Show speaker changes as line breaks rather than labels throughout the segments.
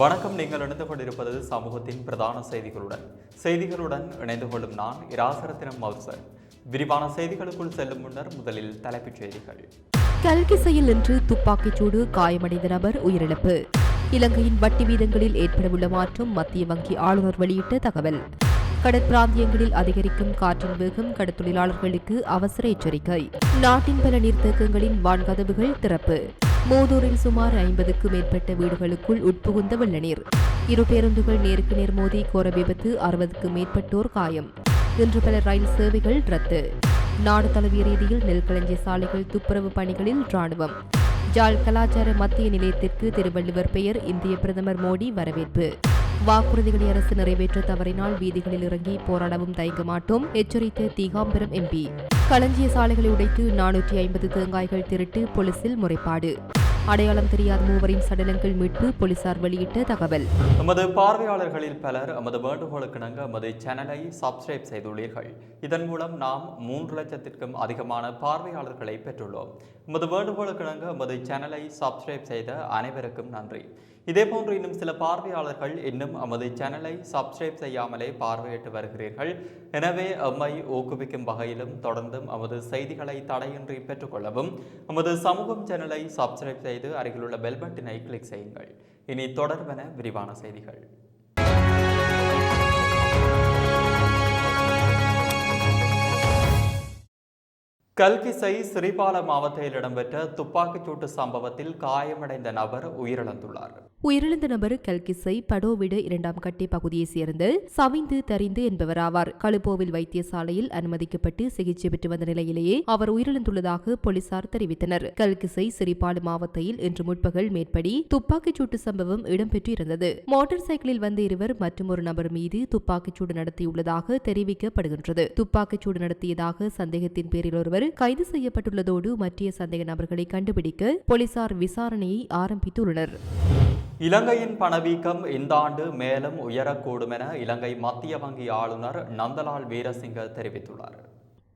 வணக்கம். நீங்கள் இணைந்து கொண்டிருப்பது சமூகத்தின் பிரதான செய்திகளுடன். செய்திகளுடன் இணைந்து கொள்ளும் நான் இராசரத்தினம் மவுசர் விரிவான செய்திகளுக்குள் செல்லும் முன்னர் முதலில் தலைப்புச் செய்திகள்.
கல்கிசையில் என்று துப்பாக்கிச் சூடு காயமடைந்த நபர் உயிரிழப்பு. இலங்கையின் வட்டி வீதங்களில் ஏற்படவுள்ள மாற்றம் மத்திய வங்கி ஆளுநர் வெளியிட்ட தகவல். கடற்பிராந்தியங்களில் அதிகரிக்கும் காற்றின் வேகம் கடற்தொழிலாளர்களுக்கு அவசர எச்சரிக்கை. நாட்டின் பல நீர்த்தேக்கங்களின் வான்கதவுகள் திறப்பு. மூதூரில் சுமார் ஐம்பதுக்கும் மேற்பட்ட வீடுகளுக்குள் உட்புகுந்த வெள்ளநீர். இரு பேருந்துகள் நேருக்கு நேர் மோதி கோர விபத்து அறுபதுக்கும் மேற்பட்டோர் காயம். இன்று பல ரயில் சேவைகள் ரத்து. நாடு தழுவிய ரீதியில் நெல்களஞ்சி சாலைகள் துப்புரவு பணிகளில் ராணுவம் ஜாழ் கலாச்சார மத்திய நிலையத்திற்கு திருவள்ளுவர் பெயர் இந்திய பிரதமர் மோடி வரவேற்பு. வாக்குறுதிகளை அரசு நிறைவேற்ற தவறினால் வீதிகளில் இறங்கி போராடவும் தயங்க மாட்டோம் எச்சரித்த தீகாம்பரம் எம்பி களஞ்சிய சாலைகளை உடைத்து நானூற்றி ஐம்பது தேங்காய்கள் திருட்டு போலீசில் முறைப்பாடு. அடையாளம் தெரியாத மூவரின் சடலங்கள் மீட்பு போலீசார் வெளியிட்ட தகவல்.
எமது பார்வையாளர்களில் பலர் எமது வேண்டுகோளுக்கிணங்க நமது சேனலை சப்ஸ்கிரைப் செய்துள்ளீர்கள். இதன் மூலம் நாம் மூன்று லட்சத்திற்கும் அதிகமான பார்வையாளர்களை பெற்றுள்ளோம். எமது வேண்டுகோளுக்கிணங்க நமது சேனலை சப்ஸ்கிரைப் செய்த அனைவருக்கும் நன்றி. இதேபோன்று இன்னும் சில பார்வையாளர்கள் இன்னும் நமது சேனலை சப்ஸ்கிரைப் செய்யாமலே பார்வையிட்டு வருகிறீர்கள். எனவே எம்மை ஊக்குவிக்கும் வகையிலும் தொடர்ந்தும் நமது செய்திகளை தடையின்றி பெற்றுக்கொள்ளவும் நமது சமூகம் சேனலை சப்ஸ்கிரைப் செய்து அருகிலுள்ள பெல் பட்டினை கிளிக் செய்யுங்கள். இனி தொடர்பென விரிவான செய்திகள். கல்கிசை சிறிபால மாவட்டத்தில் இடம்பெற்ற துப்பாக்கிச்சூட்டு சம்பவத்தில் காயமடைந்த நபர் உயிரிழந்துள்ளார்.
உயிரிழந்த நபர் கல்கிசை படோவிடு இரண்டாம் கட்டி பகுதியைச் சேர்ந்த சவிந்து தரிந்து என்பவராவார். கழுப்போவில் வைத்தியசாலையில் அனுமதிக்கப்பட்டு சிகிச்சை பெற்று வந்த நிலையிலேயே அவர் உயிரிழந்துள்ளதாக போலீசார் தெரிவித்தனர். கல்கிசை சிறிபாடு மாவட்டத்தில் இன்று முற்பகல் மேற்படி துப்பாக்கிச்சூட்டு சம்பவம் இடம்பெற்று இருந்தது மோட்டார் சைக்கிளில் வந்த இருவர் மற்றும் ஒரு நபர் மீது துப்பாக்கிச்சூடு நடத்தியுள்ளதாக தெரிவிக்கப்படுகின்றது. துப்பாக்கிச்சூடு நடத்தியதாக சந்தேகத்தின் பேரில் ஒருவர் கைது செய்யப்பட்டுள்ளதோடு மற்ற சந்தேக நபர்களை கண்டுபிடிக்க போலீசார் விசாரணையை ஆரம்பித்துள்ளனர்.
இலங்கையின் பணவீக்கம் இந்த ஆண்டு மேலும் உயரக்கூடும் என இலங்கை மத்திய வங்கி ஆளுநர் நந்தலால் வீரசிங்க தெரிவித்துள்ளார்.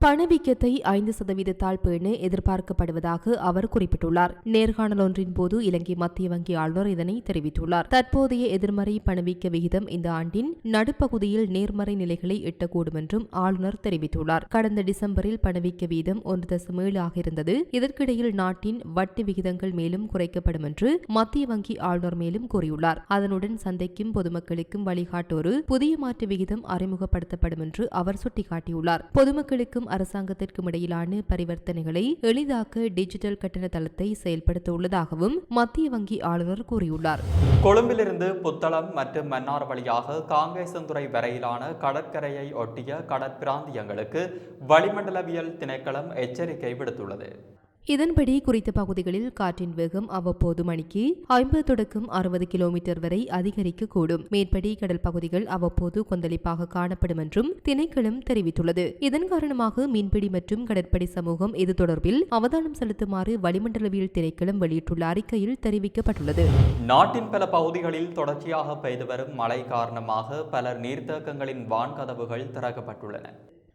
பணவீக்கத்தை ஐந்து சதவீதத்தால் பேண எதிர்பார்க்கப்படுவதாக அவர் குறிப்பிட்டுள்ளார். நேர்காணல் ஒன்றின் போது இலங்கை மத்திய வங்கி ஆளுநர் இதனை தெரிவித்துள்ளார். தற்போதைய எதிர்மறை பணவீக்க விகிதம் இந்த ஆண்டின் நடுப்பகுதியில் நேர்மறை நிலைகளை எட்டக்கூடும் என்றும் ஆளுநர் தெரிவித்துள்ளார். கடந்த டிசம்பரில் பணவீக்க வீதம் ஒன்று தசம் ஆக இருந்தது. இதற்கிடையில் நாட்டின் வட்டி விகிதங்கள் மேலும் குறைக்கப்படும் என்று மத்திய வங்கி ஆளுநர் மேலும் கூறியுள்ளார். அதனுடன் சந்தைக்கும் பொதுமக்களுக்கும் வழிகாட்டோரு புதிய மாற்று விகிதம் அறிமுகப்படுத்தப்படும் என்று அவர் சுட்டிக்காட்டியுள்ளார். பொதுமக்களுக்கும் அரசாங்கத்திற்கும் இடையிலான பரிவர்த்தனைகளை எளிதாக்க டிஜிட்டல் கட்டண தளத்தை செயல்படுத்த உள்ளதாகவும் மத்திய வங்கி ஆளுநர் கூறியுள்ளார்.
கொழும்பிலிருந்து புத்தளம் மற்றும் மன்னார் வழியாக காங்கேசந்துறை வரையிலான கடற்கரையை ஒட்டிய கடற்பிராந்தியங்களுக்கு வளிமண்டலவியல் திணைக்களம் எச்சரிக்கை விடுத்துள்ளது.
இதன்படி குறித்த பகுதிகளில் காற்றின் வேகம் அவ்வப்போது மணிக்கு ஐம்பது தொடக்கம் அறுபது கிலோமீட்டர் வரை அதிகரிக்கக்கூடும். மேற்படி கடல் பகுதிகள் அவ்வப்போது கொந்தளிப்பாக காணப்படும் என்றும் திணைக்களம் தெரிவித்துள்ளது. இதன் காரணமாக மீன்பிடி மற்றும் கடற்படை சமூகம் இது தொடர்பில் அவதானம் செலுத்துமாறு வளிமண்டலவியல் திணைக்களம் வெளியிட்டுள்ள அறிக்கையில் தெரிவிக்கப்பட்டுள்ளது.
நாட்டின் பல பகுதிகளில் தொடர்ச்சியாக பெய்து வரும் மழை காரணமாக பலர் நீர்த்தேக்கங்களின் வான்கதவுகள் திறக்கப்பட்டுள்ளன.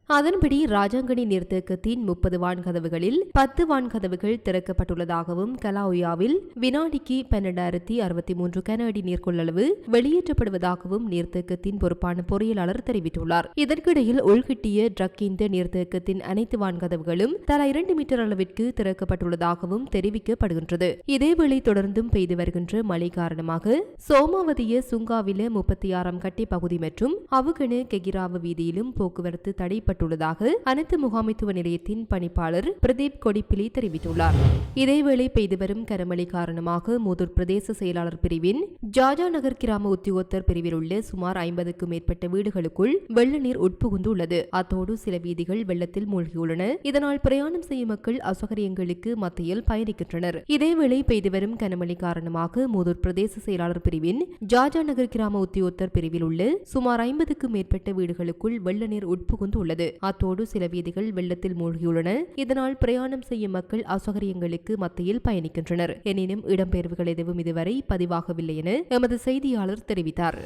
அதன்படி ராஜாங்கனி நீர்த்தேக்கத்தின் முப்பது வான்கதவுகளில் பத்து வான்கதவுகள் திறக்கப்பட்டுள்ளதாகவும் கலாவுயாவில் வினாடிக்கு பன்னெண்டாயிரத்தி அறுபத்தி மூன்று கனஅடி நீர்கொள்ளளவு வெளியேற்றப்படுவதாகவும் நீர்த்தேக்கத்தின் பொறுப்பான பொறியியலாளர் தெரிவித்துள்ளார். இதற்கிடையில் உள்கிட்டிய ட்ரக்கிந்த நீர்த்தேக்கத்தின் அனைத்து வான்கதவுகளும் தலா இரண்டு மீட்டர் அளவிற்கு திறக்கப்பட்டுள்ளதாகவும் தெரிவிக்கப்படுகின்றது. இதேவேளை தொடர்ந்தும் பெய்து வருகின்ற மழை காரணமாக சோமாவதிய சுங்காவில முப்பத்தி ஆறாம் கட்டி பகுதி மற்றும் அவுகணு கெகிராவு வீதியிலும் போக்குவரத்து தடைப்பட்டு செய்யப்பட்டுள்ளதாக அனைத்து முகாமைத்துவ நிலையத்தின் பணிப்பாளர் பிரதீப் கொடிப்பிலி தெரிவித்துள்ளார். இதேவேளை பெய்து வரும் கனமழை காரணமாக மூதூர் பிரதேச செயலாளர் பிரிவின் ஜாஜா நகர் கிராம உத்தியோகத்தர் பிரிவில் உள்ள சுமார் ஐம்பதுக்கும் மேற்பட்ட வீடுகளுக்குள் வெள்ள நீர் உட்புகுந்துள்ளது. அத்தோடு சில வீதிகள் வெள்ளத்தில் மூழ்கியுள்ளன. இதனால் பிரயாணம் செய்யும் மக்கள் அசௌகரியங்களுக்கு மத்தியில் பயணிக்கின்றனர். இதேவேளை பெய்து வரும் கனமழை காரணமாக மூதூர் பிரதேச செயலாளர் பிரிவின் ஜாஜா நகர் கிராம உத்தியோகத்தர் பிரிவில் உள்ள சுமார் ஐம்பதுக்கும் மேற்பட்ட வீடுகளுக்குள் வெள்ள நீர் உட்புகுந்துள்ளது. அத்தோடு சில வீதிகள் வெள்ளத்தில் மூழ்கியுள்ளன. இதனால் பிரயாணம் செய்யும் மக்கள் அசௌகரியங்களுக்கு மத்தியில் பயணிக்கின்றனர். எனினும் இடம்பெயர்வுகள் எதுவும் இதுவரை பதிவாகவில்லை என எமது செய்தியாளர் தெரிவித்தார்.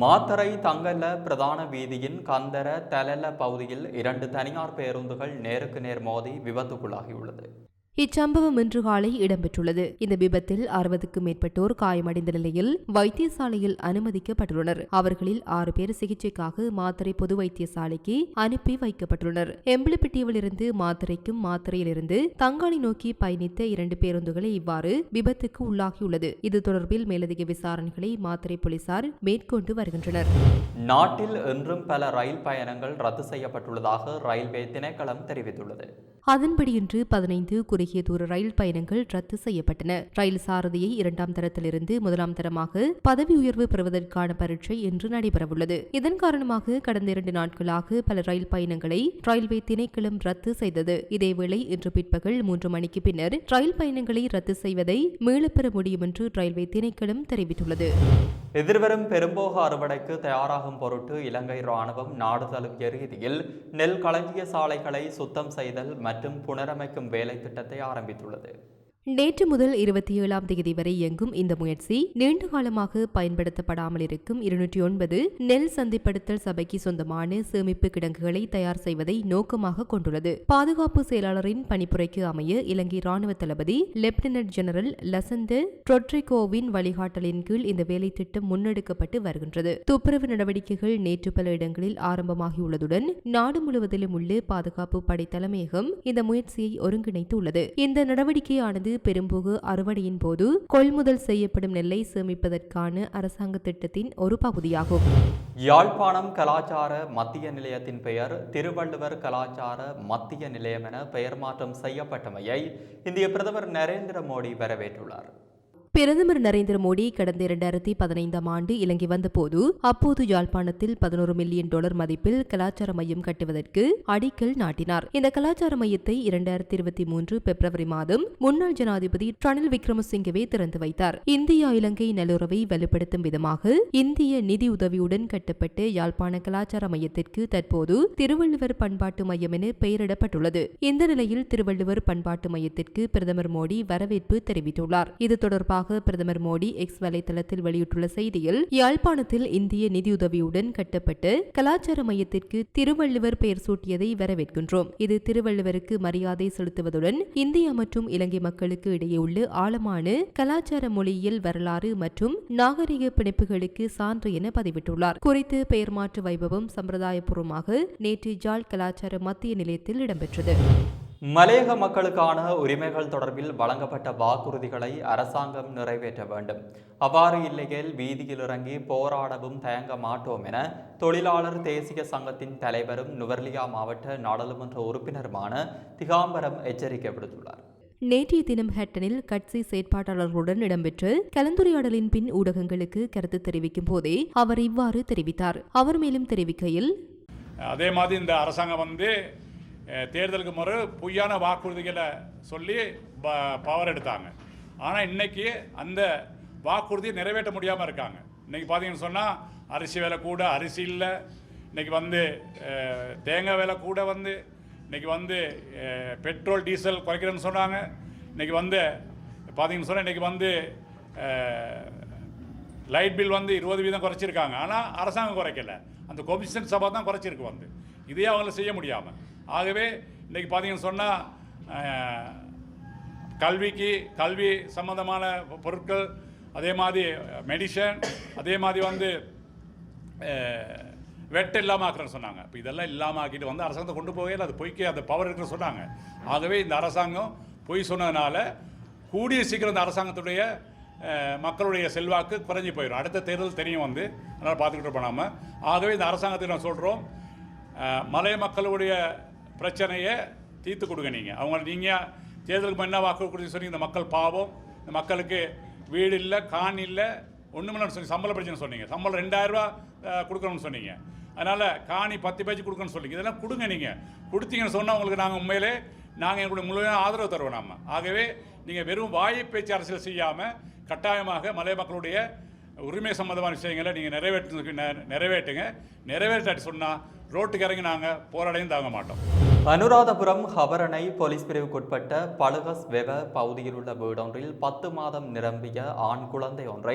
மாத்தரை தங்கல்ல பிரதான வீதியின் கந்தர தலல பகுதியில் இரண்டு தனியார் பேருந்துகள் நேருக்கு நேர் மோதி விபத்துக்குள்ளாகியுள்ளது.
இச்சம்பவம் இன்று காலை இடம்பெற்றுள்ளது. இந்த விபத்தில் அறுபதுக்கும் மேற்பட்டோர் காயமடைந்த நிலையில் வைத்தியசாலையில் அனுமதிக்கப்பட்டுள்ளனர். அவர்களில் ஆறு பேர் சிகிச்சைக்காக மாத்திரை பொது வைத்தியசாலைக்கு அனுப்பி வைக்கப்பட்டுள்ளனர். எம்பிளிப்பிட்டியிலிருந்து மாத்திரைக்கும் மாத்திரையிலிருந்து தங்காளி நோக்கி பயணித்த இரண்டு பேருந்துகளை இவ்வாறு விபத்துக்கு உள்ளாகியுள்ளது. இது தொடர்பில் மேலதிக விசாரணைகளை மாத்திரை போலீசார் மேற்கொண்டு வருகின்றனர்.
நாட்டில் இன்றும் பல ரயில் பயணங்கள் ரத்து செய்யப்பட்டுள்ளதாக ரயில்வே திணைக்களம் தெரிவித்துள்ளது.
அதன்படி இன்று பதினைந்து குறுகிய தூர ரயில் பயணங்கள் ரத்து செய்யப்பட்டன. ரயில் சாரதியை இரண்டாம் தரத்திலிருந்து முதலாம் தரமாக பதவி உயர்வு பெறுவதற்கான பரீட்சை இன்று நடைபெறவுள்ளது. இதன் காரணமாக கடந்த இரண்டு நாட்களாக பல ரயில் பயணங்களை ரயில்வே திணைக்களம் ரத்து செய்தது. இதேவேளை இன்று பிற்பகல் மூன்று மணிக்கு பின்னர் ரயில் பயணங்களை ரத்து செய்வதை மீளப்பெற முடியும் என்று ரயில்வே திணைக்களம் தெரிவித்துள்ளது.
எதிர்வரும் பெரும்போக அறுவடைக்கு தயாராகும் பொருட்டு இலங்கை ராணுவம் நாடு தழுவிய ரீதியில் நெல் களஞ்சிய சாலைகளை சுத்தம் செய்தல் மற்றும் புனரமைக்கும் வேலை திட்டத்தை ஆரம்பித்துள்ளது.
நேற்று முதல் இருபத்தி ஏழாம் தேதி வரை இயங்கும் இந்த முயற்சி நீண்ட காலமாக பயன்படுத்தப்படாமல் இருக்கும் இருநூற்றி ஒன்பது நெல் சந்தைப்படுத்தல் சபைக்கு சொந்தமான சேமிப்பு கிடங்குகளை தயார் செய்வதை நோக்கமாக கொண்டுள்ளது. பாதுகாப்பு செயலாளரின் பணிப்புரைக்கு அமைய இலங்கை ராணுவ தளபதி லெப்டினன்ட் ஜெனரல் லசந்த ட்ரொட்ரிகோவின் வழிகாட்டலின் கீழ் இந்த வேலை திட்டம் முன்னெடுக்கப்பட்டு வருகின்றது. துப்புரவு நடவடிக்கைகள் நேற்று பல இடங்களில் ஆரம்பமாகியுள்ளதுடன் நாடு முழுவதிலும் உள்ள பாதுகாப்பு படை தலைமையகம் இந்த முயற்சியை ஒருங்கிணைத்துள்ளது. இந்த நடவடிக்கையானது பெரும்போகு அறுவடையின் போது கொள்முதல் செய்யப்படும் நெல்லை சேமிப்பதற்கான அரசாங்க திட்டத்தின் ஒரு பகுதியாகும்.
யாழ்ப்பாணம் கலாச்சார மத்திய நிலையத்தின் பெயர் திருவள்ளுவர் கலாச்சார மத்திய நிலையம் என பெயர் மாற்றம் செய்யப்பட்டமையை இந்திய பிரதமர் நரேந்திர மோடி வரவேற்றுள்ளார்.
பிரதமர் நரேந்திர மோடி கடந்த இரண்டாயிரத்தி பதினைந்தாம் ஆண்டு இலங்கை வந்தபோது அப்போது யாழ்ப்பாணத்தில் பதினோரு மில்லியன் டாலர் மதிப்பில் கலாச்சார மையம் கட்டுவதற்கு அடிக்கல் நாட்டினார். இந்த கலாச்சார மையத்தை இரண்டாயிரத்தி இருபத்தி மூன்று பிப்ரவரி மாதம் முன்னாள் ஜனாதிபதி ரணில் விக்ரமசிங்கவே திறந்து வைத்தார். இந்தியா இலங்கை நல்லுறவை வலுப்படுத்தும் விதமாக இந்திய நிதி உதவியுடன் கட்டப்பட்ட யாழ்ப்பாண கலாச்சார மையத்திற்கு தற்போது திருவள்ளுவர் பண்பாட்டு மையம் என பெயரிடப்பட்டுள்ளது. இந்த நிலையில் திருவள்ளுவர் பண்பாட்டு மையத்திற்கு பிரதமர் மோடி வரவேற்பு தெரிவித்துள்ளார். இது தொடர்பாக பிரதமர் மோடி எக்ஸ் வலைதளத்தில் வெளியிட்டுள்ள செய்தியில் யாழ்ப்பாணத்தில் இந்திய நிதியுதவியுடன் கட்டப்பட்டு கலாச்சார மையத்திற்கு திருவள்ளுவர் பெயர் சூட்டியதை வரவேற்கின்றோம். இது திருவள்ளுவருக்கு மரியாதை செலுத்துவதுடன் இந்தியா மற்றும் இலங்கை மக்களுக்கு இடையே உள்ள ஆழமான கலாச்சார மொழியியல் வரலாறு மற்றும் நாகரிக பிணைப்புகளுக்கு சான்று என பதிவிட்டுள்ளார். குறித்து பெயர் மாற்று வைபவம் சம்பிரதாயபூர்வமாக நேற்று ஜாழ் கலாச்சார மத்திய நிலையத்தில் இடம்பெற்றது.
மலையக மக்களுக்கான உரிமைகள் தொடர்பில் வழங்கப்பட்ட வாக்குறுதிகளை அரசாங்கம் நிறைவேற்ற வேண்டும். அவ்வாறு இல்லையேல் வீதியில் இறங்கி போராடவும் தயங்க மாட்டோம் என தொழிலாளர் தேசிய சங்கத்தின் தலைவரும் நுவர்லியா மாவட்ட நாடாளுமன்ற உறுப்பினருமான திகாம்பரம் எச்சரிக்கை விடுத்துள்ளார்.
நேற்றைய தினம் ஹட்டனில் கட்சி செயற்பாட்டாளர்களுடன் இடம்பெற்ற கலந்துரையாடலின் பின் ஊடகங்களுக்கு கருத்து தெரிவிக்கும் போதே அவர் இவ்வாறு தெரிவித்தார். அவர் மேலும் தெரிவிக்கையில்
அதே மாதிரி இந்த அரசாங்கம் வந்து தேர்தலுக்கு முறை பொய்யான வாக்குறுதிகளை சொல்லி ப பவர் எடுத்தாங்க. ஆனால் இன்னைக்கு அந்த வாக்குறுதியை நிறைவேற்ற முடியாமல் இருக்காங்க. இன்றைக்கி பார்த்தீங்கன்னு சொன்னால் அரிசி விலை கூட அரிசி இல்லை. இன்னைக்கு வந்து தேங்காய் விலை கூட வந்து இன்றைக்கி வந்து பெட்ரோல் டீசல் குறைக்கிறேன்னு சொன்னாங்க. இன்னைக்கு வந்து பார்த்தீங்கன்னு சொன்னால் இன்னைக்கு வந்து லைட் பில் வந்து இருபது வீதம் குறைச்சிருக்காங்க. ஆனால் அரசாங்கம் குறைக்கல. அந்த கொமிஷன் சபா தான் குறைச்சிருக்கு வந்து. இதையே அவங்கள செய்ய முடியாமல் ஆகவே இன்றைக்கி பார்த்தீங்கன்னு சொன்னால் கல்விக்கு கல்வி சம்பந்தமான பொருட்கள் அதே மாதிரி மெடிசன் அதே மாதிரி வந்து அஹ், வெட்டு இல்லாமல் ஆக்குறேன்னு சொன்னாங்க. இப்போ இதெல்லாம் இல்லாமல் ஆக்கிட்டு வந்து அரசாங்கத்தை கொண்டு போகையில் அது பொய்க்கு அந்த பவர் இருக்குன்னு சொன்னாங்க. ஆகவே இந்த அரசாங்கம் பொய் சொன்னதுனால கூடிய சீக்கிரம் இந்த அரசாங்கத்துடைய மக்களுடைய செல்வாக்கு குறைஞ்சி போயிடும். அடுத்த தேர்தல் தெரியும் வந்து. அதனால் பார்த்துக்கிட்டு போனாமல் ஆகவே இந்த அரசாங்கத்தை நான் சொல்கிறோம் மலைய மக்களுடைய பிரச்சனையை தீர்த்து கொடுங்க நீங்கள் அவங்க நீங்கள் தேர்தலுக்கு என்ன வாக்கு கொடுத்து சொன்னீங்க இந்த மக்கள் பாவம் இந்த மக்களுக்கு வீடு இல்லை காணி இல்லை ஒன்றுமில்லன்னு சொல்லி சம்பள பிரச்சனை சொன்னீங்க. சம்பளம் ரெண்டாயிரரூவா கொடுக்கணும்னு சொன்னீங்க. அதனால் காணி பத்து பேச்சு கொடுக்கணும்னு சொன்னீங்க இதெல்லாம் கொடுங்க நீங்கள் கொடுத்தீங்கன்னு சொன்னால் உங்களுக்கு நாங்கள் உண்மையிலே நாங்கள் எங்களுடைய முழுமையான ஆதரவு தருவோம் நாம. ஆகவே நீங்கள் வெறும் வாயை பேச்சு அரசியல் செய்யாமல் கட்டாயமாக மலை மக்களுடைய உரிமை சம்மந்தமான விஷயங்களை நீங்கள் நிறைவேற்று நிறைவேற்றுங்க. நிறைவேற்றாட்டி சொன்னால் ரோட்டுக்கு இறங்கினாங்க நாங்கள் போராடையும் தாங்க மாட்டோம்.
அனுராதபுரம் ஹபரணை போலீஸ் பிரிவுக்குட்பட்ட பழுகஸ் வெவ பகுதியில் உள்ள வீடொன்றில் பத்து மாதம் நிரம்பிய ஆண் குழந்தை ஒன்றை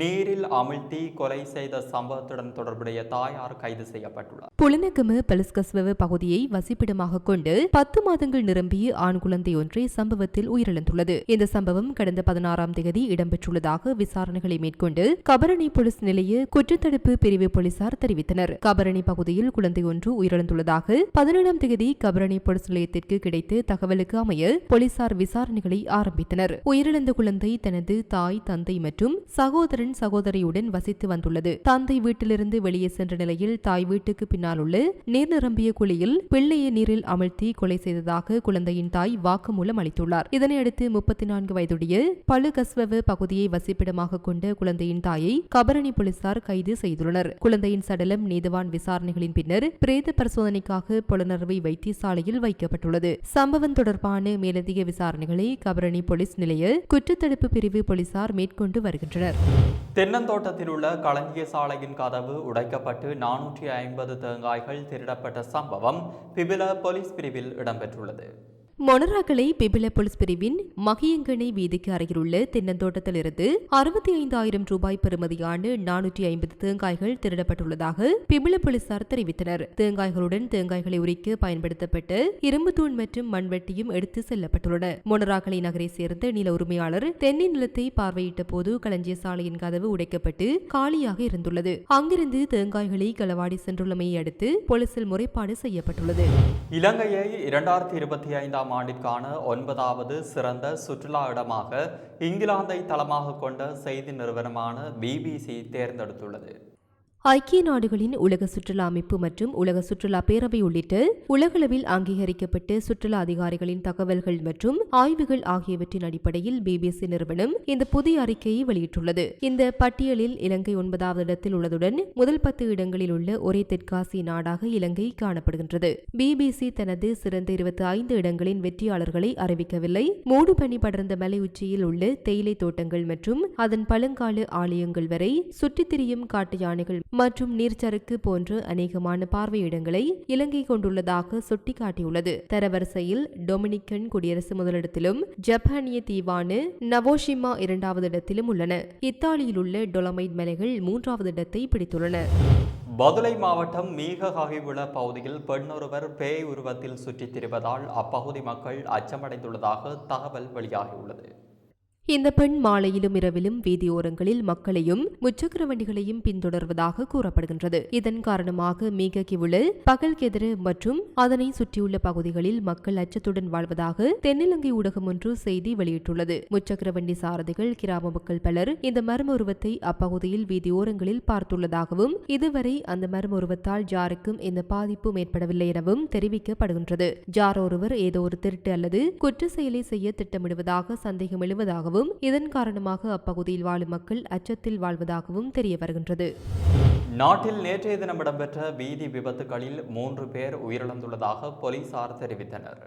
நீரில் அமிழ்த்தி கொலை செய்த சம்பவத்துடன் தொடர்புடைய தாயார் கைது செய்யப்பட்டுள்ளார்.
புலனகம பலஸ்கஸ்வெவ பகுதியை வசிப்பிடமாக கொண்டு பத்து மாதங்கள் நிரம்பிய ஆண் குழந்தை ஒன்றை சம்பவத்தில் உயிரிழந்துள்ளது. இந்த சம்பவம் கடந்த பதினாறாம் தேதி இடம்பெற்றுள்ளதாக விசாரணைகளை மேற்கொண்டு கபரணி போலீஸ் நிலைய குற்றத்தடுப்பு பிரிவு போலீசார் தெரிவித்தனர். கபரணி பகுதியில் குழந்தை ஒன்று உயிரிழந்துள்ளதாக பதினேழாம் தேதி கபரணி பொலிஸ் நிலையத்திற்கு கிடைத்த தகவலுக்கு அமைய போலீசார் விசாரணைகளை ஆரம்பித்தனர். உயிரிழந்த குழந்தை தனது தாய் தந்தை மற்றும் சகோதரன் சகோதரியுடன் வசித்து வந்துள்ளது. தந்தை வீட்டிலிருந்து வெளியே சென்ற நிலையில் தாய் வீட்டுக்கு பின்னால் உள்ள நீர் நிரம்பிய குழியில் பிள்ளையை நீரில் அமிழ்த்தி கொலை செய்ததாக குழந்தையின் தாய் வாக்குமூலம் அளித்துள்ளார். இதனையடுத்து முப்பத்தி நான்கு வயதுடைய பழுகஸ்வவ பகுதியை வசிப்பிடமாக கொண்ட குழந்தையின் தாயை கபரணி போலீசார் கைது செய்துள்ளனர். குழந்தையின் சடலம் நீதவான் விசாரணைகளின் பின்னர் பிரேத பரிசோதனைக்காக புலனர்வை வைத்து வைத்தியசாலையில் வைக்கப்பட்டுள்ளது. சம்பவம் தொடர்பான மேலதிக விசாரணைகளை கபரணி போலீஸ் நிலைய குற்றத்தடுப்பு பிரிவு போலீசார் மேற்கொண்டு வருகின்றனர்.
தென்னந்தோட்டத்தில் உள்ள களஞ்சிய சாலையின் கதவு உடைக்கப்பட்டு நானூற்றி ஐம்பது தேங்காய்கள் திருடப்பட்ட சம்பவம் பிபில போலீஸ் பிரிவில் இடம்பெற்றுள்ளது.
மொனராகலை பிபில போலீஸ் பிரிவின் மகியங்கனை வீதிக்கு அருகிலுள்ள தென்னந்தோட்டத்திலிருந்து அறுபத்தி ஐந்தாயிரம் ரூபாய் பெறுமதியான நானூற்றி ஐம்பது தேங்காய்கள் திருடப்பட்டுள்ளதாக பிபில போலீசார் தெரிவித்தனர். தேங்காய்களுடன் தேங்காய்களை உரிக்க பயன்படுத்தப்பட்ட இரும்பு தூண் மற்றும் மண்வெட்டியும் எடுத்து செல்லப்பட்டுள்ளன. மொனராகலை நகரை சேர்ந்த நில உரிமையாளர் தென்னை நிலத்தை பார்வையிட்ட போது களஞ்சிய சாலையின் கதவு உடைக்கப்பட்டு காலியாக இருந்துள்ளது. அங்கிருந்து தேங்காய்களை களவாடி சென்றுள்ளமையை அடுத்து போலீசில் முறைப்பாடு செய்யப்பட்டுள்ளது.
இலங்கையை இரண்டாயிரத்தி இருபத்தி ஐந்தாம் ஆண்டிற்கான ஒன்பதாவது சிறந்த சுற்றுலா இடமாக இங்கிலாந்தை தளமாக கொண்ட செய்தி நிறுவனமான பிபிசி தேர்ந்தெடுத்துள்ளது.
ஐக்கிய நாடுகளின் உலக சுற்றுலா அமைப்பு மற்றும் உலக சுற்றுலா பேரவை உள்ளிட்ட உலகளவில் அங்கீகரிக்கப்பட்ட சுற்றுலா அதிகாரிகளின் தகவல்கள் மற்றும் ஆய்வுகள் ஆகியவற்றின் அடிப்படையில் பிபிசி நிறுவனம் இந்த புதிய அறிக்கையை வெளியிட்டுள்ளது. இந்த பட்டியலில் இலங்கை ஒன்பதாவது இடத்தில் உள்ளதுடன் முதல் பத்து இடங்களில் உள்ள ஒரே தெற்காசிய நாடாக இலங்கை காணப்படுகின்றது. பிபிசி தனது சிறந்த இருபத்தி ஐந்து இடங்களின் வெற்றியாளர்களை அறிவிக்கவில்லை. மூடு பனி படர்ந்த மலை உச்சியில் உள்ள தேயிலை தோட்டங்கள் மற்றும் அதன் பழங்கால ஆலயங்கள் வரை சுற்றித் திரியும் காட்டு யானைகள் மற்றும் நீர்ச்சறுக்கு போன்ற அநேகமான பார்வையிடங்களை இலங்கை கொண்டுள்ளதாக சுட்டிக்காட்டியுள்ளது. தரவரிசையில் டொமினிக்கன் குடியரசு முதலிடத்திலும் ஜப்பானிய தீவான நவோஷிமா இரண்டாவது இடத்திலும் உள்ளன. இத்தாலியில் உள்ள டொலமைட் மலைகள் மூன்றாவது இடத்தை பிடித்துள்ளன.
பதுளை மாவட்டம் மீககாகிவிள பகுதியில் பெண்ணொருவர் பேய் உருவத்தில் சுற்றித் திரிவதால் அப்பகுதி மக்கள் அச்சமடைந்துள்ளதாக தகவல் வெளியாகியுள்ளது.
இந்த பெண் மாலையிலும் இரவிலும் வீதியோரங்களில் மக்களையும் முச்சக்கர வண்டிகளையும் பின்தொடர்வதாக கூறப்படுகின்றது. இதன் காரணமாக மீக பகல்கெதிரு மற்றும் அதனை சுற்றியுள்ள பகுதிகளில் மக்கள் அச்சத்துடன் வாழ்வதாக தென்னிலங்கை ஊடகம் ஒன்று செய்தி வெளியிட்டுள்ளது. முச்சக்கர வண்டி சாரதிகள் கிராம மக்கள் பலர் இந்த மர்ம உருவத்தை அப்பகுதியில் வீதியோரங்களில் பார்த்துள்ளதாகவும் இதுவரை அந்த மர்ம உருவத்தால் ஜாருக்கும் இந்த பாதிப்பும் ஏற்படவில்லை எனவும் தெரிவிக்கப்படுகின்றது. ஜார் ஒருவர் ஏதோ ஒரு திருட்டு அல்லது குற்ற செயலை செய்ய திட்டமிடுவதாக சந்தேகம் எழுவதாகவும் இதன் காரணமாக அப்பகுதியில் வாழும் மக்கள் அச்சத்தில் வாழ்வதாகவும் தெரிய வருகின்றது.
நாட்டில் நேற்றைய தினம் இடம்பெற்ற வீதி விபத்துகளில் மூன்று பேர் உயிரிழந்துள்ளதாக போலீசார் தெரிவித்தனர்.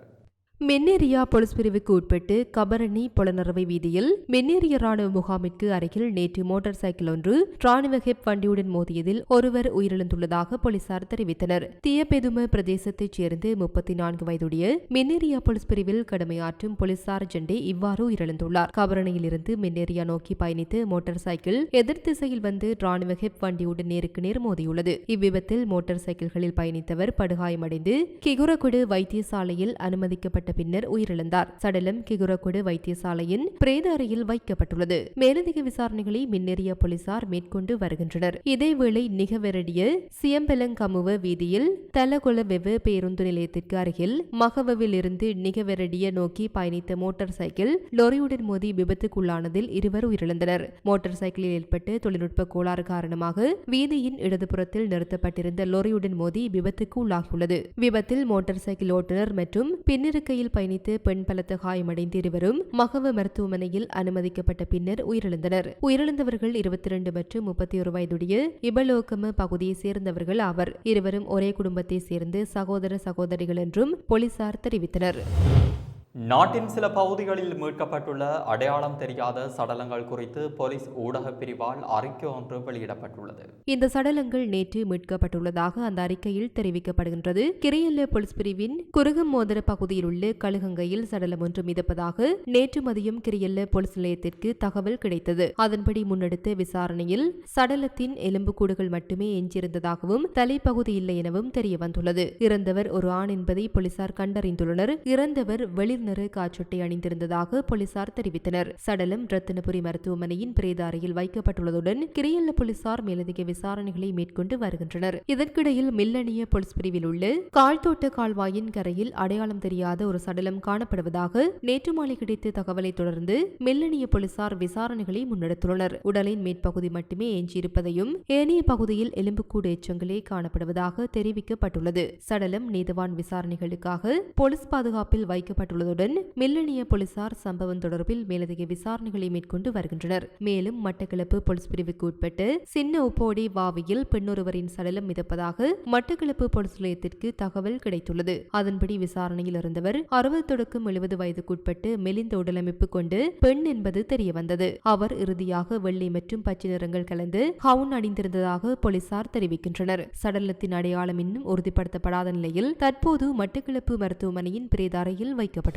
மென்னேரியா போலீஸ் பிரிவுக்கு உட்பட்டு கபரணி புலனறவை வீதியில் மென்னேரிய ராணுவ முகாமிற்கு அருகில் நேற்று மோட்டார் சைக்கிள் ஒன்று ராணுவ ஹெப் வண்டியுடன் மோதியதில் ஒருவர் உயிரிழந்துள்ளதாக போலீசார் தெரிவித்தனர். தியபெதும பிரதேசத்தைச் சேர்ந்து முப்பத்தி நான்கு வயதுடைய மென்னேரியா போலீஸ் பிரிவில் கடமையாற்றும் போலீசார் ஜெண்டே இவ்வாறு உயிரிழந்துள்ளார். கபரணியிலிருந்து மென்னேரியா நோக்கி பயணித்து மோட்டார் சைக்கிள் எதிர் திசையில் வந்து ராணுவ ஹெப் வண்டியுடன் நேருக்கு நேர் மோதியுள்ளது. இவ்விபத்தில் மோட்டார் சைக்கிள்களில் பயணித்தவர் படுகாயமடைந்து கிகுரகுடு வைத்தியசாலையில் அனுமதிக்கப்பட்ட செய்யப்பட்ட பின்னர் உயிரிழந்தார். சடலம் கிகுரக்குடு வைத்தியசாலையின் பிரேத அறையில் வைக்கப்பட்டுள்ளது. மேலதிக விசாரணைகளை மின்னேறிய போலீசார் மேற்கொண்டு வருகின்றனர். இதேவேளை நிகவெரடிய சியம்பெலங்கமுவ வீதியில் தலகொல வெவ பேருந்து நிலையத்திற்கு அருகில் மகவவில் இருந்து நிகவெரடிய நோக்கி பயணித்த மோட்டார் சைக்கிள் லொரியுடன் மோதி விபத்துக்குள்ளானதில் இருவர் உயிரிழந்தனர். மோட்டார் சைக்கிளில் ஏற்பட்ட தொழில்நுட்ப கோளாறு காரணமாக வீதியின் இடதுபுறத்தில் நிறுத்தப்பட்டிருந்த லொரியுடன் மோதி விபத்துக்கு உள்ளாகியுள்ளது. விபத்தில் மோட்டார் சைக்கிள் ஓட்டுநர் மற்றும் பின்னிருக்கை இருக்கையில் பயணித்து பெண் பலத்த காயமடைந்து இருவரும் மகவ மருத்துவமனையில் அனுமதிக்கப்பட்ட பின்னர் உயிரிழந்தனர். உயிரிழந்தவர்கள் இருபத்தி இரண்டு மற்றும் முப்பத்தி ஒரு வயதுடைய இபலோகம பகுதியை சேர்ந்தவர்கள் ஆவர். இருவரும் ஒரே குடும்பத்தை சேர்ந்து சகோதர சகோதரிகள் என்றும் போலீசார் தெரிவித்தனர்.
நாட்டின் சில பகுதிகளில் மீட்கப்பட்டுள்ள அடையாளம் தெரியாத சடலங்கள் குறித்து போலீஸ் ஊடக பிரிவால் அறிக்கை ஒன்று வெளியிடப்பட்டுள்ளது.
இந்த சடலங்கள் நேற்று மீட்கப்பட்டுள்ளதாக அந்த அறிக்கையில் தெரிவிக்கப்படுகின்றது. கிரையல்ல போலீஸ் பிரிவின் குருகம் குருகமோதர பகுதியில் உள்ள கழுகங்கையில் சடலம் ஒன்று மிதப்பதாக நேற்று மதியம் கிரியல்ல போலீஸ் நிலையத்திற்கு தகவல் கிடைத்தது. அதன்படி முன்னெடுத்த விசாரணையில் சடலத்தின் எலும்புக்கூடுகள் மட்டுமே எஞ்சியிருந்ததாகவும் தலைப்பகுதி இல்லை எனவும் தெரிய வந்துள்ளது இறந்தவர் ஒரு ஆண் என்பதை போலீசார் கண்டறிந்துள்ளனர். இறந்தவர் வெளிர் நிற காற்றொட்டை அணிந்திருந்ததாக போலீசார் தெரிவித்தனர். சடலம் ரத்தினபுரி மருத்துவமனையின் பிரேத அறையில் வைக்கப்பட்டுள்ளதுடன் கிரியல்ல போலீசார் மேலதிக விசாரணைகளை மேற்கொண்டு வருகின்றனர். இதற்கிடையில் மில்லனிய போலீஸ் பிரிவில் உள்ள கால்தோட்ட கால்வாயின் கரையில் அடையாளம் தெரியாத ஒரு சடலம் காணப்படுவதாக நேற்று மாலை கிடைத்த தகவலை தொடர்ந்து மில்லனிய போலீசார் விசாரணைகளை முன்னெடுத்துள்ளனர். உடலின் மேற்பகுதி மட்டுமே எஞ்சியிருப்பதையும் ஏனைய பகுதியில் எலும்புக்கூடு எச்சங்களே காணப்படுவதாக தெரிவிக்கப்பட்டுள்ளது. சடலம் நீதவான் விசாரணைகளுக்காக போலீஸ் பாதுகாப்பில் வைக்கப்பட்டுள்ளது வைக்கப்பட்டுள்ளதுடன் மில்லனிய போலீசார் சம்பவம் தொடர்பில் மேலதிக விசாரணைகளை மேற்கொண்டு வருகின்றனர். மேலும் மட்டக்களப்பு போலீஸ் பிரிவுக்கு உட்பட்டு சின்ன உப்போடி வாவியில் பெண்ணொருவரின் சடலம் மிதப்பதாக மட்டக்களப்பு போலீஸ் நிலையத்திற்கு தகவல் கிடைத்துள்ளது. அதன்படி விசாரணையில் இருந்தவர் அறுபது தொடக்கம் எழுபது வயதுக்குட்பட்டு மெலிந்த உடலமைப்பு கொண்டு பெண் என்பது தெரியவந்தது. அவர் இறுதியாக வெள்ளை மற்றும் பச்சை நிறங்கள் கலந்து ஹவுன் அணிந்திருந்ததாக போலீசார் தெரிவிக்கின்றனர். சடலத்தின் அடையாளம் இன்னும் உறுதிப்படுத்தப்படாத நிலையில் தற்போது மட்டக்களப்பு மருத்துவமனையின் பிரேத அறையில் வைக்கப்பட்டுள்ளது.